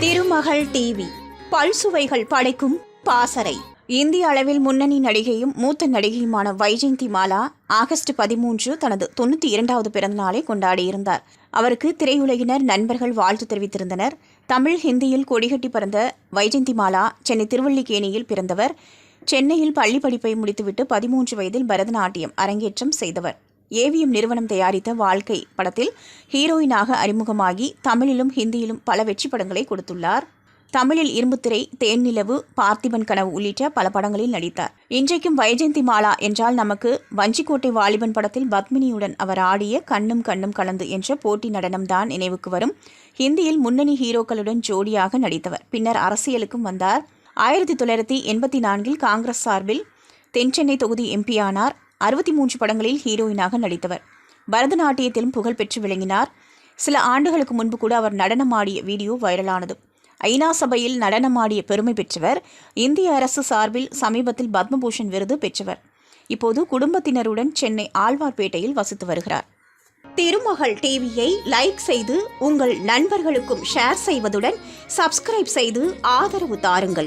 திருமகள் TV. பல்சுவைகள் படைக்கும் பாசறை. இந்திய அளவில் முன்னணி நடிகையும் மூத்த நடிகையுமான வைஜெயந்தி மாலா ஆகஸ்ட் பதிமூன்று தனது தொண்ணூற்றி இரண்டாவது பிறந்தநாளை கொண்டாடியிருந்தார். அவருக்கு திரையுலகினர் நண்பர்கள் வாழ்த்து தெரிவித்திருந்தனர். தமிழ் ஹிந்தியில் கொடிகட்டி பறந்த வைஜெயந்தி மாலா சென்னை திருவள்ளிக்கேணியில் பிறந்தவர். சென்னையில் பள்ளி படிப்பை முடித்துவிட்டு பதிமூன்று வயதில் பரதநாட்டியம் அரங்கேற்றம் செய்தவர். ஏவிஎம் நிறுவனம் தயாரித்த வாழ்க்கை படத்தில் ஹீரோயினாக அறிமுகமாகி தமிழிலும் ஹிந்தியிலும் பல வெற்றி படங்களை கொடுத்துள்ளார். தமிழில் இரும்புத்திரை தேன்நிலவு பார்த்திபன் கனவு உள்ளிட்ட பல படங்களில் நடித்தார். இன்றைக்கும் வைஜெயந்தி மாலா என்றால் நமக்கு வஞ்சிக்கோட்டை வாலிபன் படத்தில் பத்மினியுடன் அவர் ஆடிய கண்ணும் கண்ணும் கலந்து என்ற போட்டி நடனம்தான் நினைவுக்கு வரும். ஹிந்தியில் முன்னணி ஹீரோக்களுடன் ஜோடியாக நடித்தவர். பின்னர் அரசியலுக்கும் வந்தார். ஆயிரத்தி தொள்ளாயிரத்தி எண்பத்தி நான்கில் காங்கிரஸ் சார்பில் தென்சென்னை தொகுதி எம்பியானார். அறுபத்தி மூன்று படங்களில் ஹீரோயினாக நடித்தவர். பரதநாட்டியத்திலும் புகழ்பெற்று விளங்கினார். சில ஆண்டுகளுக்கு முன்பு கூட அவர் நடனமாடிய வீடியோ வைரலானது. ஐநா சபையில் நடனமாடிய பெருமை பெற்றவர் இந்திய அரசு சார்பில் சமீபத்தில் பத்மபூஷன் விருது பெற்றவர். இப்போது குடும்பத்தினருடன் சென்னை ஆழ்வார்பேட்டையில் வசித்து வருகிறார். திருமகள் டிவியை லைக் செய்து உங்கள் நண்பர்களுக்கும் ஷேர் செய்வதுடன் சப்ஸ்கிரைப் செய்து ஆதரவு தாருங்கள்.